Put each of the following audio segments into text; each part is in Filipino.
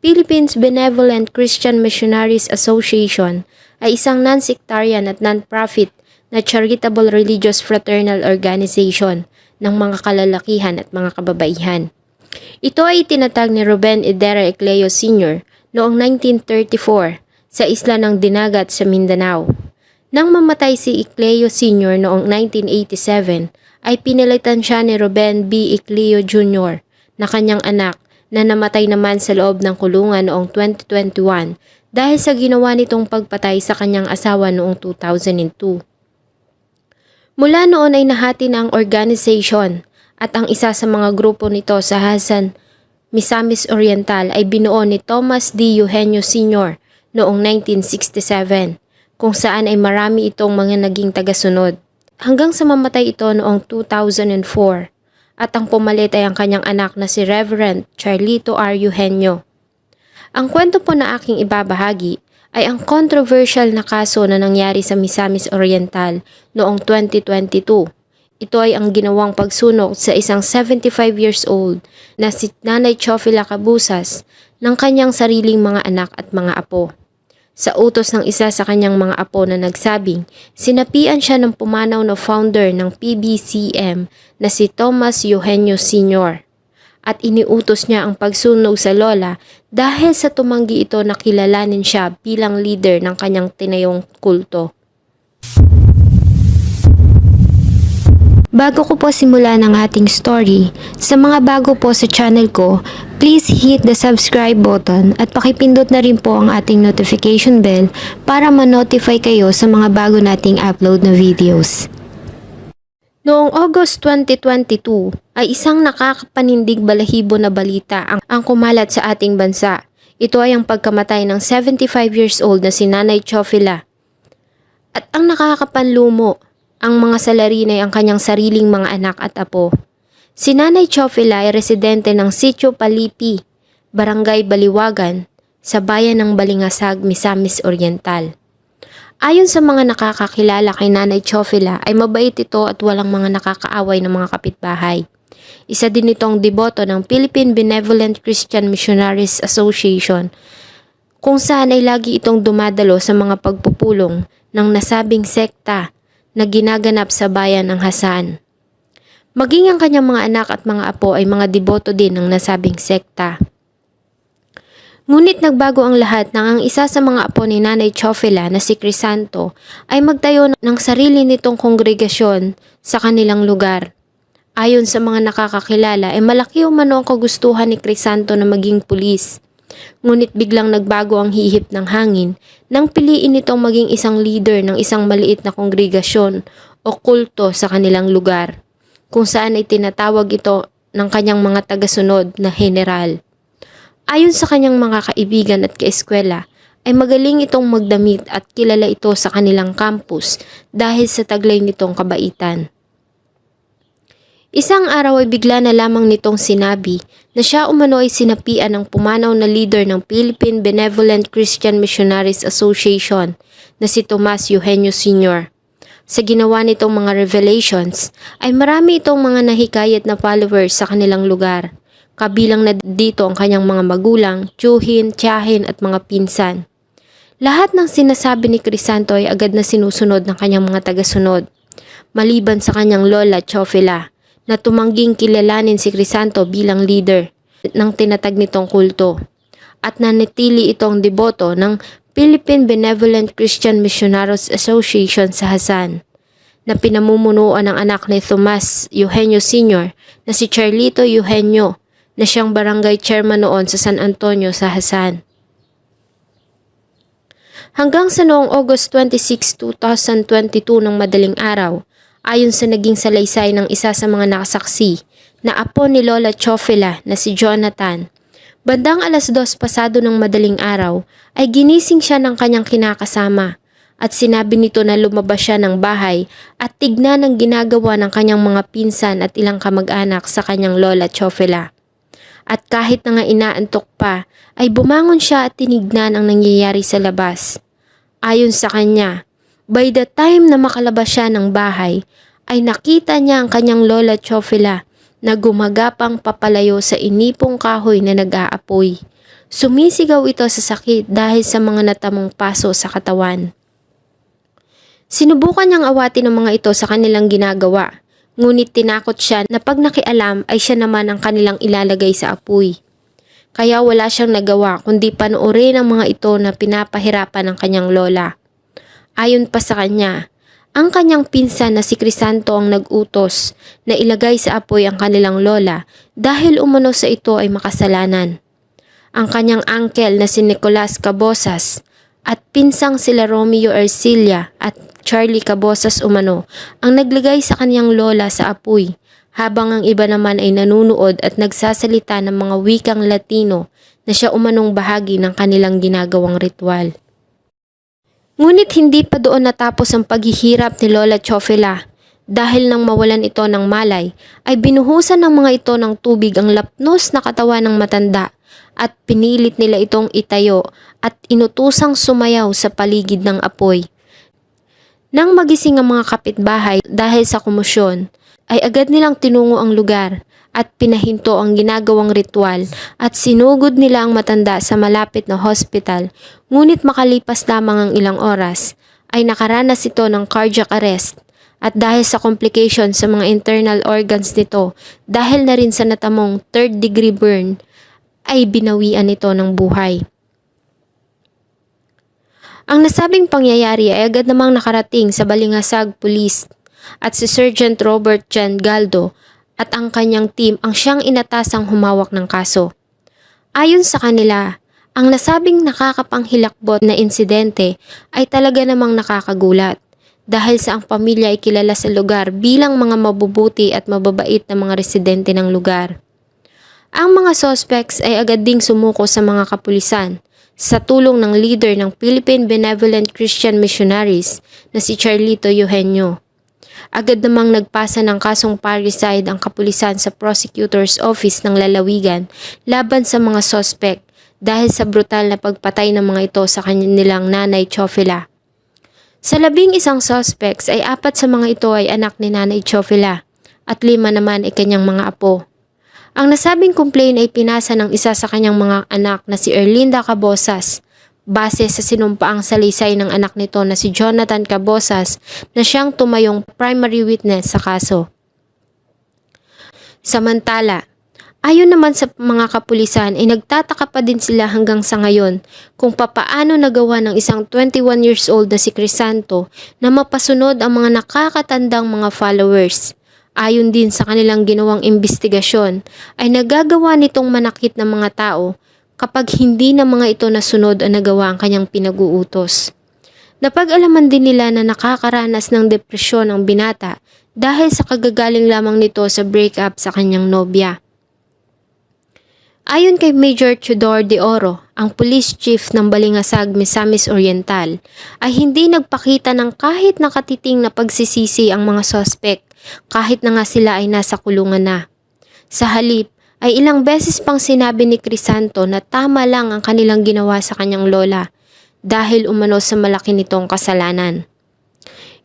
Philippines Benevolent Christian Missionaries Association ay isang non-sectarian at non-profit na charitable religious fraternal organization ng mga kalalakihan at mga kababaihan. Ito ay tinatag ni Ruben Idera Ecleo Sr. noong 1934 sa isla ng Dinagat sa Mindanao. Nang mamatay si Ecleo Sr. noong 1987, ay pinilitan siya ni Ruben B. Ecleo Jr. na kanyang anak na namatay naman sa loob ng kulungan noong 2021 dahil sa ginawa nitong pagpatay sa kanyang asawa noong 2002. Mula noon ay nahati na ang organization at ang isa sa mga grupo nito sa Hasan Misamis Oriental ay binuo ni Thomas D. Eugenio Sr. noong 1967 kung saan ay marami itong mga naging tagasunod. Hanggang sa mamatay ito noong 2004 at ang pumalit ay ang kanyang anak na si Reverend Charlito R. Eugenio. Ang kwento po na aking ibabahagi ay ang controversial na kaso na nangyari sa Misamis Oriental noong 2022. Ito ay ang ginawang pagsunok sa isang 75 years old na si Nanay Chofila Cabusas ng kanyang sariling mga anak at mga apo. Sa utos ng isa sa kanyang mga apo na nagsabing, sinapian siya ng pumanaw na founder ng PBCM na si Thomas Eugenio Sr. At iniutos niya ang pagsunog sa lola dahil sa tumanggi ito na kilalanin siya bilang leader ng kanyang tinayong kulto. Bago ko po simulan ang ating story, sa mga bago po sa channel ko, please hit the subscribe button at pakipindot na rin po ang ating notification bell para ma-notify kayo sa mga bago nating upload na videos. Noong August 2022 ay isang nakakapanindig balahibo na balita ang, ang kumalat sa ating bansa. Ito ay ang pagkamatay ng 75 years old na si Nanay Chofila. At ang nakakapanlumo, ang mga salarin ay ang kanyang sariling mga anak at apo. Si Nanay Chofila ay residente ng Sitio Palipi, Barangay Baliwagan, sa bayan ng Balingasag, Misamis Oriental. Ayon sa mga nakakakilala kay Nanay Chofila ay mabait ito at walang mga nakakaaway ng mga kapitbahay. Isa din itong deboto ng Philippine Benevolent Christian Missionaries Association kung saan ay lagi itong dumadalo sa mga pagpupulong ng nasabing sekta na ginaganap sa bayan ng Hasan. Maging ang kanyang mga anak at mga apo ay mga deboto din ng nasabing sekta. Ngunit nagbago ang lahat nang ang isa sa mga apo ni Nanay Chofila na si Crisanto ay magtayo ng sarili nitong kongregasyon sa kanilang lugar. Ayon sa mga nakakakilala ay malaki umano ang kagustuhan ni Crisanto na maging pulis. Ngunit biglang nagbago ang hihip ng hangin nang piliin nitong maging isang leader ng isang maliit na kongregasyon o kulto sa kanilang lugar, kung saan ay tinatawag ito ng kanyang mga tagasunod na general. Ayon sa kanyang mga kaibigan at kaeskwela, ay magaling itong magdamit at kilala ito sa kanilang campus dahil sa taglay nitong kabaitan. Isang araw ay bigla na lamang nitong sinabi na siya umano ay sinapian ng pumanaw na leader ng Philippine Benevolent Christian Missionaries Association na si Tomas Eugenio Sr. Sa ginawa nitong mga revelations ay marami itong mga nahikayat na followers sa kanilang lugar. Kabilang na dito ang kanyang mga magulang, tiyuhin, tiyahin at mga pinsan. Lahat ng sinasabi ni Crisanto ay agad na sinusunod ng kanyang mga tagasunod. Maliban sa kanyang lola Chofila na tumangging kilalanin si Crisanto bilang leader ng tinatag nitong kulto at nanitili itong deboto ng Philippine Benevolent Christian Missionaries Association sa Hasan na pinamumunuan ng anak ni Tomas Eugenio Sr. na si Charlito Eugenio na siyang barangay chairman noon sa San Antonio sa Hasan. Hanggang sa noong August 26, 2022 ng madaling araw, ayon sa naging salaysay ng isa sa mga nakasaksi na apo ni Lola Chofila na si Jonathan, bandang alas dos pasado ng madaling araw ay ginising siya ng kanyang kinakasama at sinabi nito na lumabas siya ng bahay at tignan ang ginagawa ng kanyang mga pinsan at ilang kamag-anak sa kanyang Lola Chofila. At kahit na nga inaantok pa, ay bumangon siya at tinignan ang nangyayari sa labas. Ayon sa kanya, by the time na makalabas siya ng bahay, ay nakita niya ang kanyang lola Chofila na gumagapang papalayo sa inipong kahoy na nag-aapoy. Sumisigaw ito sa sakit dahil sa mga natamong paso sa katawan. Sinubukan niyang awatin ng mga ito sa kanilang ginagawa, ngunit tinakot siya na pag nakialam ay siya naman ang kanilang ilalagay sa apoy. Kaya wala siyang nagawa kundi panoorin ang mga ito na pinapahirapan ng kanyang lola. Ayon pa sa kanya, ang kanyang pinsan na si Crisanto ang nag-utos na ilagay sa apoy ang kanilang lola dahil umano sa ito ay makasalanan. Ang kanyang uncle na si Nicolas Cabosas at pinsang sila Romeo Ercilia at Charlie Cabosas umano ang naglagay sa kanyang lola sa apoy habang ang iba naman ay nanunood at nagsasalita ng mga wikang Latino na siya umanong bahagi ng kanilang ginagawang ritual. Ngunit hindi pa doon natapos ang paghihirap ni Lola Chofela. Dahil nang mawalan ito ng malay, ay binuhusan ng mga ito ng tubig ang lapnos na katawan ng matanda at pinilit nila itong itayo at inutusang sumayaw sa paligid ng apoy. Nang magising ang mga kapitbahay dahil sa kumusyon, ay agad nilang tinungo ang lugar at pinahinto ang ginagawang ritual at sinugod nila ang matanda sa malapit na hospital. Ngunit makalipas lamang ang ilang oras, ay nakaranas ito ng cardiac arrest at dahil sa complication sa mga internal organs nito, dahil na rin sa natamong third degree burn, ay binawian ito ng buhay. Ang nasabing pangyayari ay agad namang nakarating sa Balingasag Police at si Sergeant Robert Jan Galdo at ang kanyang team ang siyang inatasang humawak ng kaso. Ayon sa kanila, ang nasabing nakakapanghilakbot na insidente ay talaga namang nakakagulat dahil sa ang pamilya ay kilala sa lugar bilang mga mabubuti at mababait na mga residente ng lugar. Ang mga suspects ay agad ding sumuko sa mga kapulisan sa tulong ng leader ng Philippine Benevolent Christian Missionaries na si Charlito Eugenio. Agad namang nagpasa ng kasong parricide ang kapulisan sa prosecutor's office ng lalawigan laban sa mga suspect dahil sa brutal na pagpatay ng mga ito sa kanilang nanay Chofila. Sa labing isang suspects ay apat sa mga ito ay anak ni Nanay Chofila at lima naman ay kanyang mga apo. Ang nasabing complaint ay pinasa ng isa sa kanyang mga anak na si Erlinda Cabosas base sa sinumpaang salisay ng anak nito na si Jonathan Cabosas na siyang tumayong primary witness sa kaso. Samantala, Ayon naman sa mga kapulisan ay nagtataka pa din sila hanggang sa ngayon kung papaano nagawa ng isang 21 years old na si Crisanto na mapasunod ang mga nakakatandang mga followers. Ayon din sa kanilang ginawang investigasyon ay nagagawa nitong manakit ng mga tao kapag hindi na mga ito nasunod ang nagawa ang kanyang pinag-uutos. Napag-alaman din nila na nakakaranas ng depresyon ang binata dahil sa kagagaling lamang nito sa breakup sa kanyang nobya. Ayon kay Major Tudor de Oro, ang police chief ng Balingasag, Misamis Oriental, ay hindi nagpakita ng kahit nakatiting na pagsisisi ang mga sospek kahit na nga sila ay nasa kulungan na. Sa halip, ay ilang beses pang sinabi ni Crisanto na tama lang ang kanilang ginawa sa kanyang lola dahil umano sa malaki nitong kasalanan.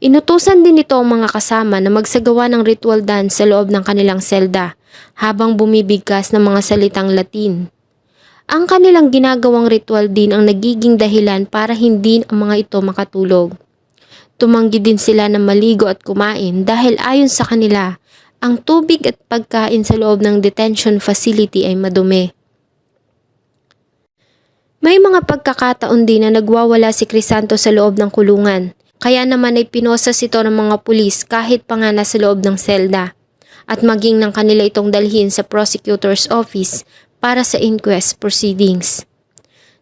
Inutusan din nito ang mga kasama na magsagawa ng ritual dance sa loob ng kanilang selda habang bumibigkas ng mga salitang Latin. Ang kanilang ginagawang ritual din ang nagiging dahilan para hindi ang mga ito makatulog. Tumanggi din sila na maligo at kumain dahil ayon sa kanila, ang tubig at pagkain sa loob ng detention facility ay madumi. May mga pagkakataon din na nagwawala si Crisanto sa loob ng kulungan kaya naman ay pinosas ito ng mga pulis kahit pa nga nasa loob ng selda at maging ng kanila itong dalhin sa prosecutor's office para sa inquest proceedings.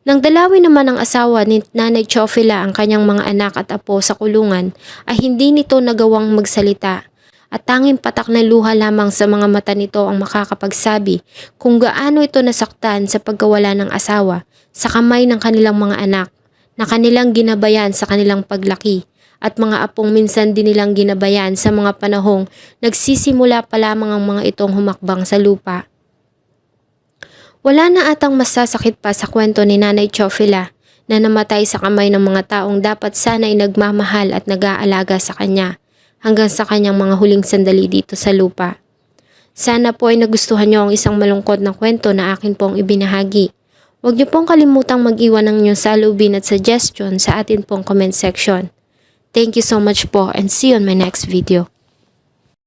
Nang dalawin naman ang asawa ni Nanay Chofila ang kanyang mga anak at apo sa kulungan ay hindi nito nagawang magsalita at tanging patak na luha lamang sa mga mata nito ang makakapagsabi kung gaano ito nasaktan sa pagkawala ng asawa sa kamay ng kanilang mga anak na kanilang ginabayan sa kanilang paglaki at mga apong minsan din nilang ginabayan sa mga panahong nagsisimula pa lamang ang mga itong humakbang sa lupa. Wala na atang masasakit pa sa kwento ni Nanay Chofila na namatay sa kamay ng mga taong dapat sana ay nagmamahal at nag-aalaga sa kanya hanggang sa kanyang mga huling sandali dito sa lupa. Sana po ay nagustuhan niyo ang isang malungkot na kwento na akin pong ibinahagi. Huwag niyo pong kalimutang mag-iwan ng inyong salubin at suggestion sa atin pong comment section. Thank you so much po and see you on my next video.